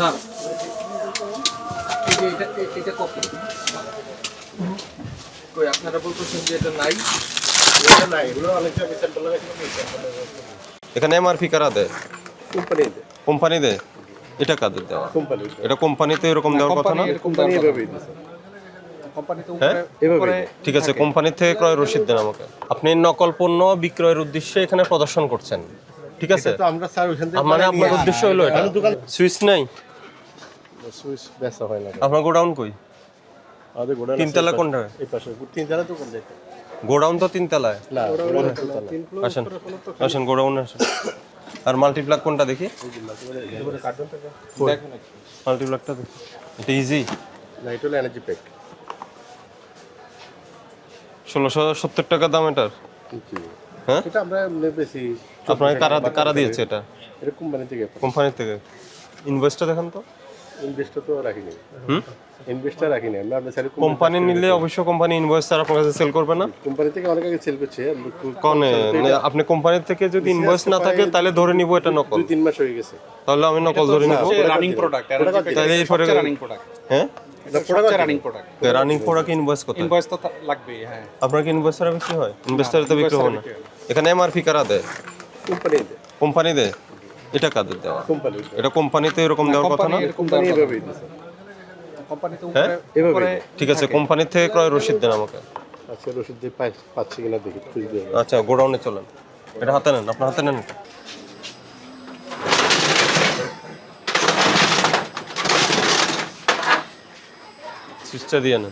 Sir. এটা এটা কত কই আপনারা বলতেছেন যে এটা নাই? এটা নাই এগুলো অনেক জায়গায় স্যাম্পল লাগাইছিল এখানে এমআরপি কারা দেয়? কোম্পানি কোম্পানি দেয়? এটা কাদের দেওয়া? কোম্পানি এটা কোম্পানিতে এরকম দেওয়ার কথা না? কোম্পানি এভাবেই হ্যাঁ? উপরে এভাবে। উপরে ঠিক আছে কোম্পানি থেকে ক্রয় রসিদ দেন আমাকে। আপনি নকল পণ্য বিক্রয়ের উদ্দেশ্যে এখানে প্রদর্শন করছেন। ঠিক আছে? তো আমরা স্যার ওইখান থেকে মানে আপনার উদ্দেশ্য হলো এটা। সুইচ নাই? সুইচ বেচা হয় না আপনার গোডাউন কই? আমাদের গোডাউন তিনতলা কোনটা এই পাশে। তিনতলা তো কোন গোডাউন তো তিনতলায়? না আসেন। আসেন গোডাউনে আসেন। আর মাল্টিপ্লাক কোনটা দেখি? কার্টন থেকে মাল্টিপ্লাকটা দেখি। এটা ইজি এটা হলো এনার্জি প্যাক ষোলোশো সত্তর টাকা দাম এটার। হ্যাঁ? এটা আমরা বেশি আপনাকে কারা কারা দিয়েছে এটা? এটা কোম্পানি থেকে। কোম্পানি থেকে। ইনভয়েসটা দেখেন তো। ইনভেস্টর তো রাখিনি ইনভেস্টর রাখিনি আমরা আপনার স্যার কোম্পানি নিলে অবশ্য কোম্পানি ইনভয়েস স্যার আপনার কাছে সেল করবে না? কোম্পানি থেকে অনেক আগে সেল করছে আমরা খুব- কনে? আপনি কোম্পানি থেকে যদি ইনভয়েস না থাকে তাহলে ধরে নিব এটা নকল। দুই তিন মাস হয়ে গেছে। তাহলে আমি নকল ধরে নিব। রানিং প্রোডাক্ট তাহলে এরপরে রানিং প্রোডাক্ট হ্যাঁ? Running product running product invoice কত ইনভয়েস তো থা- হ্যাঁ। আপনার কি বিক্রি হয়? ইনভেস্টারে তো বিক্রি হবে না। এখানে এমআরপি কারা দেয়? কোম্পানি কোম্পানি দেয় এটা কাদের দেওয়া? কোম্পানি। এটা কোম্পানিতে এরকম দেওয়ার কথা না? হ্যাঁ? উপরে এভাবে ঠিক আছে কোম্পানি থেকে ক্রয় রসিদ দেন আমাকে। আজকে রসিদ দিয়ে পাই- পাচ্ছি কিনা দেখি আচ্ছা গোডাউনে চলেন। এটা হাতে নেন আপনার হাতে নেন এটা। সুইচটা দিয়ে নেন।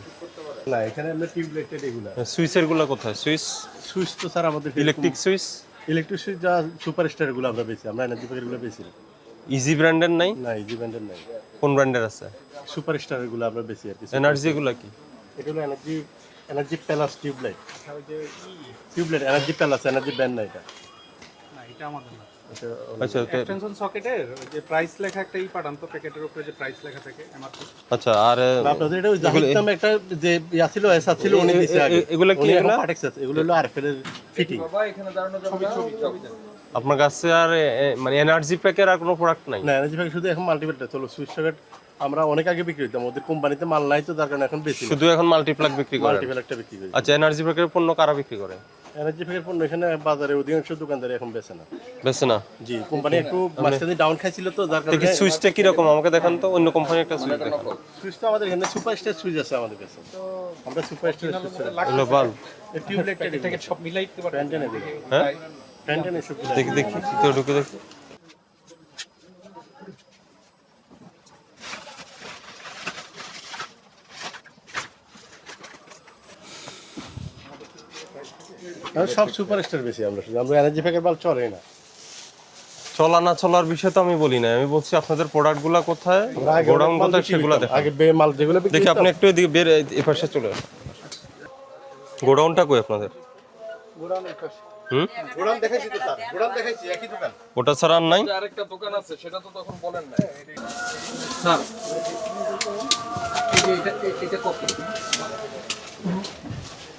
না এখানে আমরা টিউবলাইটের এগুলা। সুইচেরগুলা কোথায়? সুইচ? সুইচ তো স্যার আমাদের ইলেকট্রিক সুইচ? ইলেকট্রিক সুইচ যা সুপারস্টারগুলো আমরা বেশি আমরা এনার্জি প্যাকেটগুলো বেশি ইজি ব্র্যান্ডের নাই? না ইজি ব্র্যান্ডের নাই। কোন ব্র্যান্ডের আছে? সুপারস্টারগুলো আমরা বেশি আর কি। এনার্জি গুলা কি? এটা হলো energy energy plus tubelight tubelight energy plus energy brand না এটা। না এটা আমাদের না। আচ্ছা এক্সটেনশন সকেটের যে প্রাইস লেখা একটা ই পাঠান তো প্যাকেটের উপরে যে প্রাইস লেখা থাকে এমআরপি আচ্ছা আর আপনাদের এটা জাহিদ নামে একটা যে ইয়া ছিল এসা ছিল উনি দিছে আগে। এ- কি উনি এখন এগুলা? পাঠাচ্ছে আছে। এগুলো হলো আরএফএল ফিটিং বাবা এখানে দাঁড়ানো যাবে আপনার কাছে আর মানে এনার্জি প্যাকের আর কোনো প্রোডাক্ট নাই? না এনার্জি প্যাকেট শুধু এখন মাল্টিপ্যাকটা চলো সুইচ সকেট আমরা অনেক আগে বিক্রি করতাম ওদের কোম্পানিতে মাল নাই তো তার কারণে এখন বেশি শুধু এখন মাল্টিপ্লাক বিক্রি করে। মাল্টিপ্যাকটা বিক্রি করি। আচ্ছা এনার্জি প্যাকের পণ্য কারা বিক্রি করে? এনার্জি প্যাকেট পণ্য এখানে বাজারে অধিকাংশ দোকানদার এখন বেচে না। বেছে না? জি কোম্পানি একটু মাঝখানে ডাউন খাইছিল তো যার দেখি কারণে সুইচটা কীরকম? আমাকে দেখান তো অন্য কোম্পানির একটা সুইচ দেখান। সুইচ তো আমাদের এখানে সুপারস্টার সুইচ আছে আমাদের কাছে। আমরা সুপারস্টার সুইচ এগুলো বাল্ব টিউবলাইট প্যাকেট সব মিলাই দিতে পারবেন? প্যান্টেনে দেখি। হ্যাঁ? প্যান্টেনে সুইচ দেখি দেখি তো ঢুকে দেখি। সব সুপারস্টার বেশি আমরা শুধু। আমরা এনার্জি প্যাকেট মাল চলে না। চলা না চলার বিষয় তো আমি বলি না আমি বলছি আপনাদের প্রোডাক্টগুলা কোথায়? গোডাউন মাল কোথায় সেগুলা। দেখান। আগে বে মাল যেগুলো দেখি আপনি একটু এদিকে বের এ পাশে চলে আসুন। গোডাউনটা কই আপনাদের? হুম? গোডাউন দেখাইছি তো স্যার। গোডাউন দেখাইছি একই দোকান। ওটা ছাড়া আর নাই? আরেকটা দোকান আছে সেটা তো তখন বলেন না স্যার এটা এটা কত?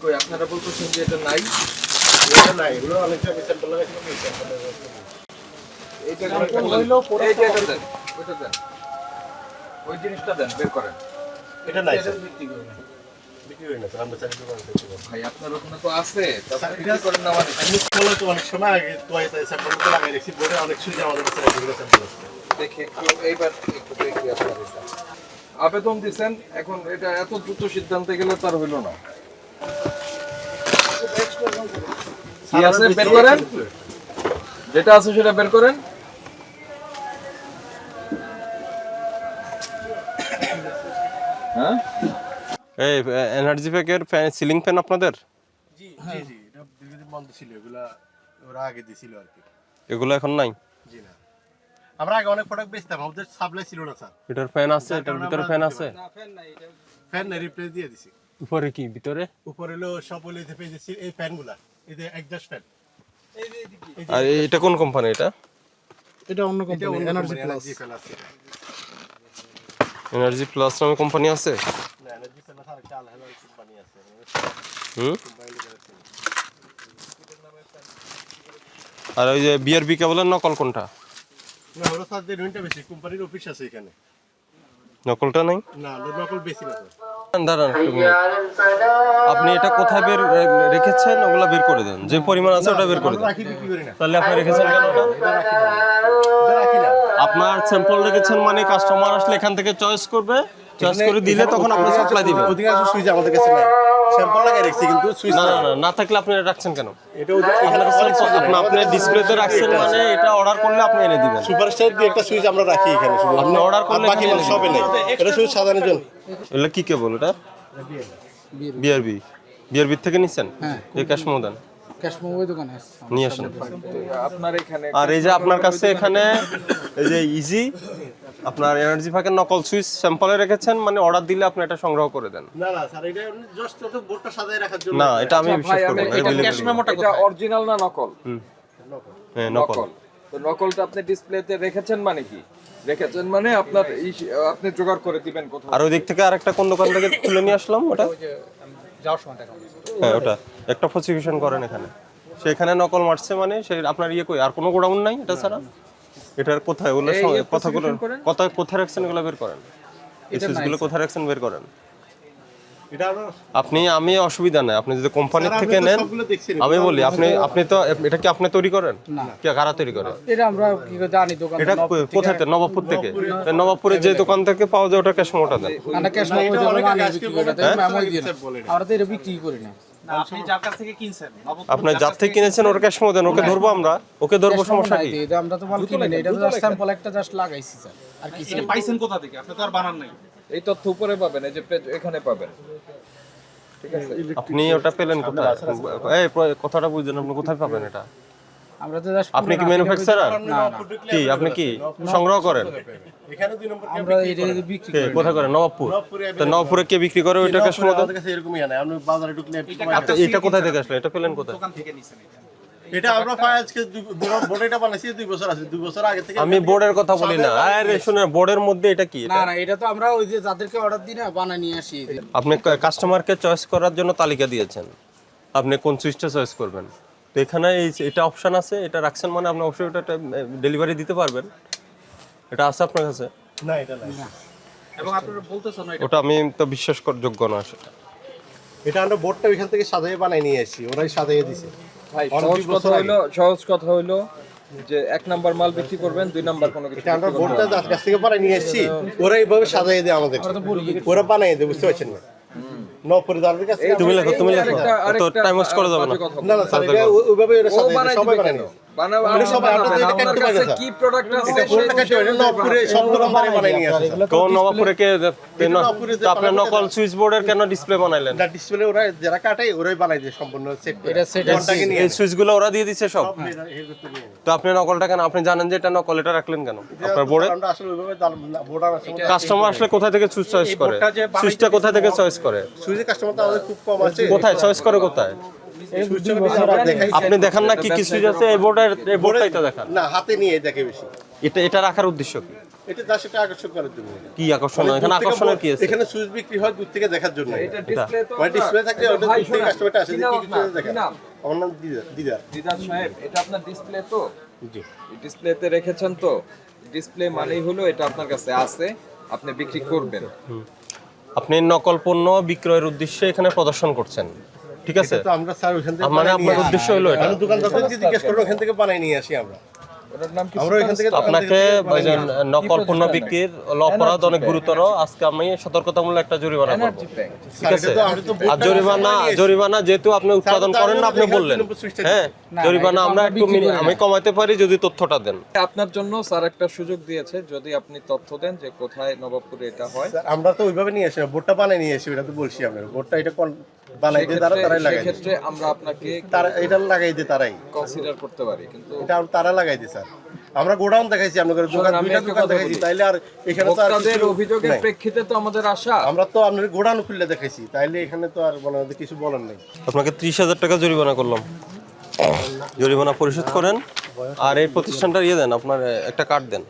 কই আপনারা বলতেছেন যে এটা নাই? ওই জিনিসটা দেন বের করেন এটা আছে অনেক সময় আগে এইবার আপনার আবেদন দিচ্ছেন এখন এটা এত দ্রুত সিদ্ধান্তে গেলে তার হইল না কি আছে বের করেন। যেটা আছে সেটা বের করেন। হ্যাঁ? এই এনার্জি প্যাকের ফ্যান সিলিং ফ্যান আপনাদের? জি জি জি এটা দীর্ঘদিন বন্ধ ছিল এগুলা ওরা আগে দিছিল আর কি। এগুলো এখন নাই? জি না। আমরা আগে অনেক প্রোডাক্ট বেচতাম আমাদের সাপ্লাই ছিল না স্যার। এটার ফ্যান আছে এটার ভিতরে ফ্যান আছে। ফ্যান নাই রিপ্লেস দিয়ে দিছি। উপরে কি ভিতরে? উপরে হলো সব এতে পেয়েছি এই ফ্যানগুলা একজাস্ট ফ্যান। আর এটা কোন কোম্পানি এটা? এটা অন্য company energy plus energy plus নামে কোম্পানি আছে? না এনার্জি ফ্যান আছে আরেকটা আলাদা কোম্পানি আছে। হুম? আর ওই যে বিআরবি কেবলের নকল কোনটা? না বেশি। কোম্পানির অফিস আছে এখানে। নকলটা নাই? না নকল বেশি না দাঁড়ান আপনি এটা কোথায় বের রেখেছেন? ওগুলো বের করে দেন। যে পরিমাণ আছে ওটা বের করে দেন। তাহলে আপনি রেখেছেন কেন আপনার স্যাম্পল রেখেছেন মানে কাস্টমার আসলে এখান থেকে চয়েস করবে। চয়েস করে দিলে তখন আপনি সাপ্লাই দিবেন অধিকাংশ সুইচ আমাদের কাছে নাই। স্যাম্পল লাগাই রাখছি কিন্তু সুইচ না না না না থাকলে আপনি এটা রাখছেন কেন? এটা ওদের- এখানে আপনি আপনি ডিসপ্লেতে রাখছেন মানে এটা অর্ডার করলে আপনি এনে দিবেন। সুপারস্টার দিয়ে একটা সুইচ আমরা রাখি এখানে শুধু। আপনি order করলে বাকি মাল সবে নেই। এটা শুধু সাধারণের জন্য। এগুলো কি কেবল এটা? বিআরবি বিআরবি থেকে নিচ্ছেন? এই ক্যাশ মোদান ক্যাশ মোবাইল দোকানে নিয়ে আসেন। আপনার এখানে আর এই যে আপনার কাছে এখানে এই যে ইজি আপনার এনার্জি প্যাকের নকল সুইচ স্যাম্পলে রেখেছেন মানে অর্ডার দিলে আপনি এটা সংগ্রহ করে দেন। না না স্যার এটা জাস্ট তো বোর্ডটা সাজায় রাখার জন্য না এটা আমি বিশ্বাস না এটা ক্যাশ মেমোটা এটা অরিজিনাল না নকল হ্যাঁ নকল নকল তো নকলটা আপনি ডিসপ্লেতে রেখেছেন মানে কি? রেখেছেন মানে আপনার আপনি জোগাড় করে দিবেন কোথাও। আর ওই দিক থেকে আরেকটা কোন দোকান থেকে তুলে নিয়ে আসলাম ওটা? যাওয়ার সময় দেখা হ্যাঁ ওটা। একটা প্রসিকিউশন করেন এখানে। সেখানে নকল মারছে মানে সে আপনার ইয়ে কই? আর কোনো গোডাউন নাই এটা ছাড়া? এটার কোথায়? ওগুলো কথাগুলো কোথায় কোথায় রাখছেন এগুলো বের করেন? এই সুইচগুলো কোথায় রাখছেন বের করেন? আপনি আমি অসুবিধা নাই। আপনি যদি কোম্পানির থেকে নেন আমি বলি আপনি আপনি তো এটা কি আপনি তৈরি করেন? কি কারা তৈরি করে? এটা আমরা কি জানি দোকান এটা কোথায় থেকে? নবাবপুর থেকে। নবাবপুরে যে দোকান থেকে পাওয়া যায় ওটা ক্যাশ মোটা দেন। আমরা ক্যাশ মোবাইল এটা দোকানে অনেকে বানিয়ে আজকে বিক্রি বলে করে দেয়, দেয় মেমোই দিয়ে স্যার বলে না। আমরা তো এটা বিক্রি করি না। আপনি যার থেকে কিনছেন আপনি যার থেকে কিনেছেন ওর ক্যাশ মোটা দেন। ওকে ধরবো আমরা? ওকে ধরবো সমস্যা কি? আমরা তো মাল কিনি না এটা তো স্যাম্পল একটা জাস্ট লাগাইছি স্যার। আর এটা পাইছেন কোথা থেকে? আপনি তো আর বানান নাই। এই তথ্য উপরে পাবেন এই যে page এখানে পাবেন। ঠিক আছে? আপনি ওটা পেলেন কোথায়? এই কথাটা বুঝছেন আপনি কোথায় পাবেন এটা? আমরা তো জাস্ট আপনি কি ম্যানুফ্যাকচারার কি আপনি কি? সংগ্রহ করেন? এখানে দুই নম্বর আমরা এটা বিক্রি কে কোথায় করেন নবাবপুর। তো নবাবপুরে কে বিক্রি করে ওইটা কাছে এরকমই আনে আপনি বাজারে ঢুকলে এটা কোথায় থেকে আসলে এটা পেলেন কোথায়? দোকান থেকে নিছেন এটা। এটা আমরা আজকে বোর্ড এটা বানাইছি দুই বছর আছে দুই বছর আগে থেকে আমি বোর্ডের কথা বলি না। আরে শুনে বোর্ডের মধ্যে এটা কি? না না এটা তো আমরা ওই যে যাদেরকে অর্ডার দিই না বানায় নিয়ে আসি আপনি কাস্টমারকে চয়েস করার জন্য তালিকা দিয়েছেন। আপনি কোন সুইচটা চয়েস করবেন? তো এখানে এই এটা অপশন আছে এটা রাখছেন মানে আপনি অবশ্যই ওটা ডেলিভারি দিতে পারবেন। এটা আছে আপনার কাছে? না এটা না। এবং আপনারা বলতেছেন না ওটা আমি তো বিশ্বাস যোগ্য না সেটা এটা আমরা বোর্ডটা ওইখান থেকে সাজাই বানাই নিয়ে আসছি ওরাই সাজাইয়ে দিছে। ভাই সহজ কথা হইল সহজ কথা হইল যে এক নাম্বার মাল বিক্রি করবেন দুই নাম্বার কোনো কিছু আমরা ভোটটা কাছ থেকে বানাই নিয়ে এসেছি ওরা এইভাবে সাজাই দেয় আমাদের। ওরা বানাই দেয় বুঝতে পারছেন না? তুমি লেখো তুমি লেখো। টাইম ওয়েস্ট করা যাবে না। না না স্যার ওইভাবে ওরা বানাই দেয়, সবাই বানাই আপনার নকল সুইচ বোর্ডের কেন ডিসপ্লে বানাইলেন? ডিসপ্লে ওরা যারা ওরাই বানাই দেয় সম্পূর্ণ ওরা দিচ্ছে সব। তো আপনি নকলটা কেন আপনি জানেন যে এটা নকল এটা রাখলেন কেন? আপনার বোর্ডে কাস্টমার আসলে কোথা থেকে সুইচ চয়েস করে? সুইচটা কোথা থেকে চয়েস করে? সুইচের কাস্টমার তো আমাদের খুব কম আছে। কোথায়? চয়েস করে কোথায়? আপনি দেখান না কি কি সুইচ আছে? এই বোর্ডের এই বোর্ডটাই তো দেখান। না হাতে নিয়ে দেখে বেশি। এটা এটা রাখার উদ্দেশ্য কি? এটা আকর্ষণ করার জন্য। কি আকর্ষণ? এখানে আকর্ষণের কি আছে? এখানে সুইচ বিক্রি হয় দূর থেকে দেখার জন্য। এটা ডিসপ্লে তো মানে ডিসপ্লে থাকলে ওটা দূর থেকে কাস্টমারটা আসে কি যে নাম কি কিছু আপনার? দেখা কি নাম? আমার নাম দিদার দিদার। দিদার সাহেব এটা আপনার ডিসপ্লে তো? জি। ডিসপ্লেতে রেখেছেন তো? ডিসপ্লে মানেই হলো এটা আপনার কাছে আছে আপনি বিক্রি করবেন। আপনি নকল পণ্য বিক্রয়ের উদ্দেশ্যে এখানে প্রদর্শন করছেন। ঠিক আছে? তো আমরা স্যার ওখান থেকে মানে আপনার উদ্দেশ্য হলো এটা? দিয়ে জিজ্ঞেস করব ওখান থেকে বানাই নিয়ে আসি আমরা। ওটার নাম কি? আমরা ওইখান থেকে আপনাকে নকল পণ্য বিক্রির অপরাধ অনেক গুরুতর। আজকে আমি সতর্কতামূলক একটা জরিমানা করব। ঠিক আছে? আর জরিমানা জরিমানা যেহেতু আপনি উৎপাদন করেন না আপনি বললেন। হ্যাঁ জরিমানা আমরা একটু আমি কমাইতে পারি যদি তথ্যটা দেন। আপনার জন্য স্যার একটা সুযোগ দিয়েছে যদি আপনি তথ্য দেন যে কোথায় নবাবপুরে এটা হয়। আমরা তো ওইভাবে নিয়ে আসি বোর্ডটা বানাই নিয়ে আসি ওটা তো বলছি আমরা বোর্ডটা এটা কোন বানাই দিয়ে তারা তারাই লাগাই দেয়। আমরা আপনাকে তারা এটা লাগাই দিয়ে তারাই। কনসিডার করতে পারি কিন্তু এটা তারা লাগাই দিয়ে স্যার। আমরা গোডাউন দেখাইছি আপনাদের দোকান দুইটা দোকান দেখাইছি তাইলে আর এখানে তো আর ভোক্তাদের অভিযোগের প্রেক্ষিতে তো আমাদের আশা। আমরা তো আপনার গোডাউন দেখাইছি তাইলে এখানে তো আর মানে কিছু বলার নেই। আপনাকে ত্রিশ হাজার টাকা জরিমানা করলাম। জরিমানা পরিশোধ করেন আর এই প্রতিষ্ঠানটা ইয়ে দেন আপনার একটা কার্ড দেন।